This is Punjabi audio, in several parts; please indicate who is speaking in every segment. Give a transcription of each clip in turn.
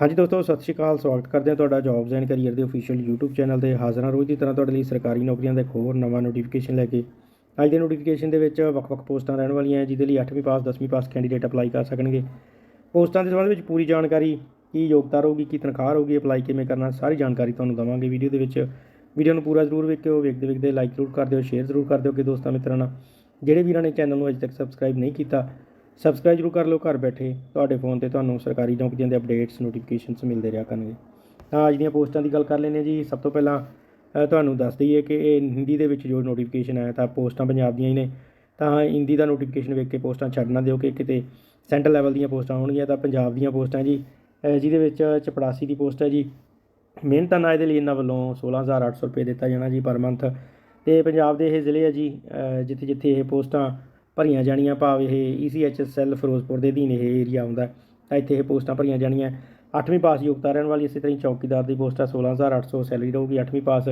Speaker 1: ਹਾਂਜੀ ਦੋਸਤੋ, ਸਤਿ ਸ਼੍ਰੀ ਅਕਾਲ, ਸਵਾਗਤ ਕਰਦੇ ਹਾਂ ਤੁਹਾਡਾ ਜੌਬਸ ਐਂਡ ਕੈਰੀਅਰ ਦੇ ਅਫੀਸ਼ੀਅਲ YouTube ਚੈਨਲ ਤੇ। ਹਾਜ਼ਰ ਹਾਂ ਰੋਜ਼ ਦੀ ਤਰ੍ਹਾਂ ਤੁਹਾਡੇ ਲਈ ਸਰਕਾਰੀ ਨੌਕਰੀਆਂ ਦਾ ਇੱਕ ਹੋਰ ਨਵਾਂ ਨੋਟੀਫਿਕੇਸ਼ਨ ਲੈ ਕੇ। ਅੱਜ ਦੇ ਨੋਟੀਫਿਕੇਸ਼ਨ ਦੇ ਵਿੱਚ ਵੱਖ-ਵੱਖ ਪੋਸਟਾਂ ਰਹਿਣ ਵਾਲੀਆਂ ਹੈ, ਜਿਹਦੇ ਲਈ 8ਵੀਂ ਪਾਸ 10ਵੀਂ ਪਾਸ ਕੈਂਡੀਡੇਟ ਅਪਲਾਈ ਕਰ ਸਕਣਗੇ। ਪੋਸਟਾਂ ਦੇ ਸੰਬੰਧ ਵਿੱਚ ਪੂਰੀ ਜਾਣਕਾਰੀ, ਕੀ ਯੋਗਤਾ ਰਹੂਗੀ, ਕੀ ਤਨਖਾਹ ਰਹੂਗੀ ਅਪਲਾਈ ਕਿਵੇਂ ਕਰਨਾ, ਸਾਰੀ ਜਾਣਕਾਰੀ ਤੁਹਾਨੂੰ ਦਵਾਂਗੇ ਵੀਡੀਓ ਦੇ ਵਿੱਚ। ਵੀਡੀਓ ਨੂੰ ਪੂਰਾ ਜ਼ਰੂਰ ਵੇਖਿਓ, ਵੇਖਦੇ ਵੇਖਦੇ ਲਾਈਕ ਜ਼ਰੂਰ ਕਰ ਦਿਓ ਸ਼ੇਅਰ ਜ਼ਰੂਰ ਕਰ ਦਿਓ ਕਿ ਦੋਸਤਾਂ ਮਿੱਤਰਾਂ ਨਾਲ। ਜਿਹੜੇ ਵੀਰਾਂ ਨੇ ਚੈਨਲ ਨੂੰ ਅਜੇ ਤੱਕ ਸਬਸਕ੍ਰਾਈਬ ਨਹੀਂ ਕੀਤਾ ਸਬਸਕ੍ਰਾਈਬ ਜ਼ਰੂਰ ਕਰ ਲਓ ਘਰ ਬੈਠੇ। ਤੁਹਾਡੇ ਫੋਨ ਤੇ ਤੁਹਾਨੂੰ ਸਰਕਾਰੀ ਨੌਕਰੀਆਂ ਦੇ ਅਪਡੇਟਸ ਨੋਟੀਫਿਕੇਸ਼ਨਸ ਮਿਲਦੇ ਰਿਹਾ ਕਰਨਗੇ। ਤਾਂ ਅੱਜ ਦੀਆਂ ਪੋਸਟਾਂ ਦੀ ਗੱਲ ਕਰ ਲੈਂਦੇ ਹਾਂ ਜੀ। ਸਭ ਤੋਂ ਪਹਿਲਾਂ ਤੁਹਾਨੂੰ ਦੱਸ ਦਈਏ ਕਿ ਇਹ ਹਿੰਦੀ ਦੇ ਵਿੱਚ ਜੋ ਨੋਟੀਫਿਕੇਸ਼ਨ ਆਇਆ ਤਾਂ ਪੋਸਟਾਂ ਪੰਜਾਬ ਦੀਆਂ ਹੀ ਨੇ। ਤਾਂ ਹਿੰਦੀ ਦਾ ਨੋਟੀਫਿਕੇਸ਼ਨ ਵੇਖ ਕੇ ਪੋਸਟਾਂ ਛੱਡ ਨਾ ਦਿਓ ਕਿ ਕਿਤੇ ਸੈਂਟਰ ਲੈਵਲ ਦੀਆਂ ਪੋਸਟਾਂ ਹੋਣਗੀਆਂ ਤਾਂ ਪੰਜਾਬ ਦੀਆਂ ਪੋਸਟਾਂ ਜੀ। ਜਿਹਦੇ ਵਿੱਚ ਚਪੜਾਸੀ ਦੀ ਪੋਸਟ ਹੈ ਜੀ। ਮਿਹਨਤਾਨਾ ਇਹਦੇ ਲਈ ਇਹਨਾਂ ਵੱਲੋਂ 16800 ਰੁਪਏ ਦਿੱਤਾ ਜਾਣਾ ਜੀ ਪਰ ਮੰਥ ਤੇ ਪੰਜਾਬ ਦੇ ਇਹ ਜ਼ਿਲ੍ਹੇ ਆ ਜੀ ਜਿੱਥੇ ਜਿੱਥੇ ਇਹ ਪੋਸਟਾਂ ਭਰੀਆਂ ਜਾਣੀਆਂ ਭਾਵ ਇਹ E ਈਸੀਐਚਐਸ ਸੈੱਲ ਫਿਰੋਜ਼ਪੁਰ ਦੇ ਅਧੀਨ ਇਹ ਏਰੀਆ ਆਉਂਦਾ ਤਾਂ ਇੱਥੇ ਇਹ ਪੋਸਟਾਂ ਭਰੀਆਂ ਜਾਣੀਆਂ। 8ਵੀਂ ਪਾਸ ਯੋਗਤਾ ਰਹਿਣ ਵਾਲੀ ਇਸੇ ਤਰ੍ਹਾਂ ਹੀ ਚੌਕੀਦਾਰ ਦੀ ਪੋਸਟ ਹੈ। 16800 ਸੈਲਰੀ ਰਹੂਗੀ। 8ਵੀਂ ਪਾਸ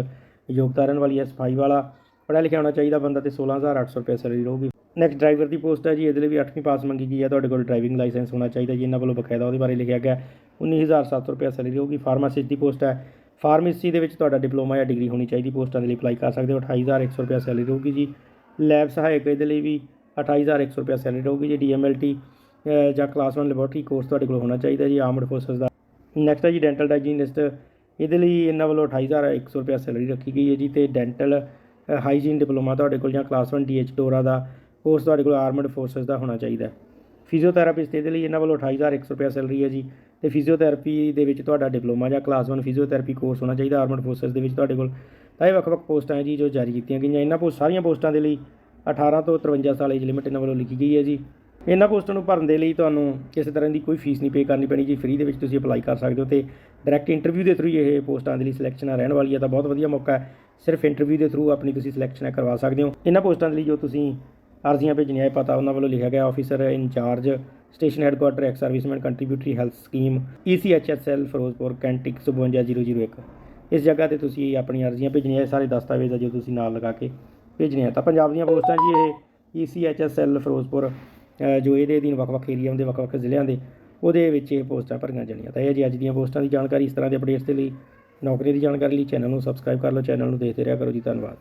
Speaker 1: ਯੋਗਤਾ ਰਹਿਣ ਵਾਲੀ ਹੈ ਸਫ਼ਾਈ ਵਾਲਾ। ਪੜ੍ਹਿਆ ਲਿਖਿਆ ਹੋਣਾ ਚਾਹੀਦਾ ਬੰਦਾ ਤੇ 16800 ਰੁਪਏ ਸੈਲਰੀ ਰਹੂਗੀ। ਨੈਕਸਟ ਡਰਾਈਵਰ ਦੀ ਪੋਸਟ ਹੈ ਜੀ। ਇਹਦੇ ਲਈ ਵੀ 8ਵੀਂ ਪਾਸ ਮੰਗੀ ਗਈ ਹੈ। ਤੁਹਾਡੇ ਕੋਲ ਡਰਾਈਵਿੰਗ ਲਾਇਸੈਂਸ ਹੋਣਾ ਚਾਹੀਦਾ ਜੀ। ਇਹਨਾਂ ਵੱਲੋਂ ਬਕਾਇਦਾ ਉਹਦੇ ਬਾਰੇ ਲਿਖਿਆ ਗਿਆ। 19700 ਰੁਪਏ ਸੈਲਰੀ ਹੋਊਗੀ ਫਾਰਮਾਸਿਸਟ ਦੀ ਪੋਸਟ ਹੈ। ਫਾਰਮੇਸੀ ਦੇ ਵਿੱਚ ਤੁਹਾਡਾ ਡਿਪਲੋਮਾ ਜਾਂ ਡਿਗਰੀ ਹੋਣੀ ਚਾਹੀਦੀ। ਪੋਸਟਾਂ ਦੇ ਲਈ ਅਪਲਾਈ ਕਰ ਸਕਦੇ ਹੋ। 28100 ਰੁਪਏ ਸੈਲਰੀ ਰਹੂਗੀ ਜੀ। ਲੈਬ ਸਹਾਇਕ ਇਹਦੇ ਲਈ ਵੀ 28100 ਰੁਪਏ ਸੈਲਰੀ ਰਹੂਗੀ ਜੀ ਡੀਐਮਐਲਟੀ ਜਾਂ ਕਲਾਸ 1 ਲੈਬੋਰਟਰੀ ਕੋਰਸ ਤੁਹਾਡੇ ਕੋਲ ਹੋਣਾ ਚਾਹੀਦਾ ਜੀ ਆਰਮਡ ਫੋਰਸਸ ਦਾ। ਨੈਕਸਟ ਹੈ ਜੀ ਡੈਂਟਲ ਡਾਈਜੀਨਿਸਟ ਇਹਦੇ ਲਈ ਇਹਨਾਂ ਵੱਲੋਂ 28100 ਰੁਪਏ ਸੈਲਰੀ ਰੱਖੀ ਗਈ ਹੈ ਜੀ, ਤੇ ਡੈਂਟਲ ਹਾਈਜੀਨ ਡਿਪਲੋਮਾ ਤੁਹਾਡੇ ਕੋਲ ਜਾਂ ਕਲਾਸ 1 ਡੀਐਚ ਡੋਰਾ ਦਾ ਕੋਰਸ ਤੁਹਾਡੇ ਕੋਲ ਆਰਮਡ ਫੋਰਸਸ ਦਾ ਹੋਣਾ ਚਾਹੀਦਾ ਫਿਜ਼ੀਓਥੈਰੇਪਿਸਟ ਇਹਦੇ ਲਈ ਇਹਨਾਂ ਵੱਲੋਂ 28100 ਰੁਪਏ ਸੈਲਰੀ ਹੈ ਜੀ, ਤੇ ਫਿਜ਼ੀਓਥੈਰੇਪੀ ਦੇ ਵਿੱਚ ਤੁਹਾਡਾ ਡਿਪਲੋਮਾ ਜਾਂ ਕਲਾਸ 1 ਫਿਜ਼ੀਓਥੈਰੇਪੀ ਕੋਰਸ ਹੋਣਾ ਚਾਹੀਦਾ ਆਰਮਡ ਫੋਰਸਸ ਦੇ ਵਿੱਚ ਤੁਹਾਡੇ ਕੋਲ। ਤਾਂ ਇਹ ਵੱਖ-ਵੱਖ ਪੋਸਟਾਂ ਹੈ ਜੀ, ਜੋ ਜਾਰੀ ਕੀਤੀਆਂ ਗਈਆਂ। ਇਹਨਾਂ ਪੋਸਟ ਸਾਰੀਆਂ ਪੋਸਟਾਂ ਦੇ ਲਈ 18 ਤੋਂ 53 ਸਾਲ ਏਜ ਲਿਮਿਟ ਇਹਨਾਂ ਵੱਲੋਂ ਲਿਖੀ ਗਈ ਹੈ ਜੀ। ਇਹਨਾਂ ਪੋਸਟਾਂ ਨੂੰ ਭਰਨ ਦੇ ਲਈ ਤੁਹਾਨੂੰ ਕਿਸੇ ਤਰ੍ਹਾਂ ਦੀ ਕੋਈ ਫੀਸ ਨਹੀਂ ਪੇ ਕਰਨੀ ਪੈਣੀ ਜੀ। ਫ੍ਰੀ ਦੇ ਵਿੱਚ ਤੁਸੀਂ ਅਪਲਾਈ ਕਰ ਸਕਦੇ ਹੋ ਤੇ ਡਾਇਰੈਕਟ ਇੰਟਰਵਿਊ ਦੇ ਥਰੂ ਇਹ ਪੋਸਟਾਂ ਦੇ ਲਈ ਸਿਲੈਕਸ਼ਨ ਰਹਿਣ ਵਾਲੀ ਹੈ ਤਾਂ ਬਹੁਤ ਵਧੀਆ ਮੌਕਾ ਹੈ। ਸਿਰਫ ਇੰਟਰਵਿਊ ਦੇ ਥਰੂ ਆਪਣੀ ਤੁਸੀਂ ਸਿਲੈਕਸ਼ਨ ਕਰਵਾ ਸਕਦੇ ਹੋ। ਇਹਨਾਂ ਪੋਸਟਾਂ ਦੇ ਲਈ ਜੋ ਤੁਸੀਂ ਅਰਜ਼ੀਆਂ ਭੇਜਣੀਆਂ ਹੈ ਪਤਾ ਉਹਨਾਂ ਵੱਲੋਂ ਲਿਖਿਆ ਗਿਆ officer incharge station headquarter ex serviceman contributory health scheme E ECHSL Ferozepur ਕੈਂਟਿਕ 52001 ਇਸ ਜਗ੍ਹਾ ਤੇ ਤੁਸੀਂ ਆਪਣੀ ਅਰਜ਼ੀਆਂ ਭੇਜਣੀਆਂ ਹੈ ਸਾਰੇ ਦਸਤਾਵੇਜ਼ ਆ ਜੋ ਤੁਸੀਂ ਨਾਲ ਲਗਾ ਕੇ ਭੇਜਣੇ ਆ। ਤਾਂ ਪੰਜਾਬ ਦੀਆਂ ਪੋਸਟਾਂ ਜੀ ਇਹ E ਈਸੀਐਚਐਸਐਲ ਫਿਰੋਜ਼ਪੁਰ ਜੋ ਇਹਦੇ ਅਧੀਨ ਵੱਖ-ਵੱਖ ਏਰੀਆ ਦੇ ਵੱਖ-ਵੱਖ ਜ਼ਿਲ੍ਹਿਆਂ ਦੇ, ਉਹਦੇ ਵਿੱਚ ਇਹ ਪੋਸਟਾਂ ਭਰੀਆਂ ਜਾਣੀਆਂ। ਤਾਂ ਇਹ ਜੀ ਅੱਜ ਦੀਆਂ ਪੋਸਟਾਂ ਦੀ ਜਾਣਕਾਰੀ ਇਸ ਤਰ੍ਹਾਂ ਦੇ ਅਪਡੇਟਸ ਦੇ ਲਈ, ਨੌਕਰੀ ਦੀ ਜਾਣਕਾਰੀ ਲਈ ਚੈਨਲ ਨੂੰ ਸਬਸਕ੍ਰਾਈਬ ਕਰ ਲਓ, ਚੈਨਲ ਨੂੰ ਦੇਖਦੇ ਰਿਹਾ ਕਰੋ ਜੀ। ਧੰਨਵਾਦ।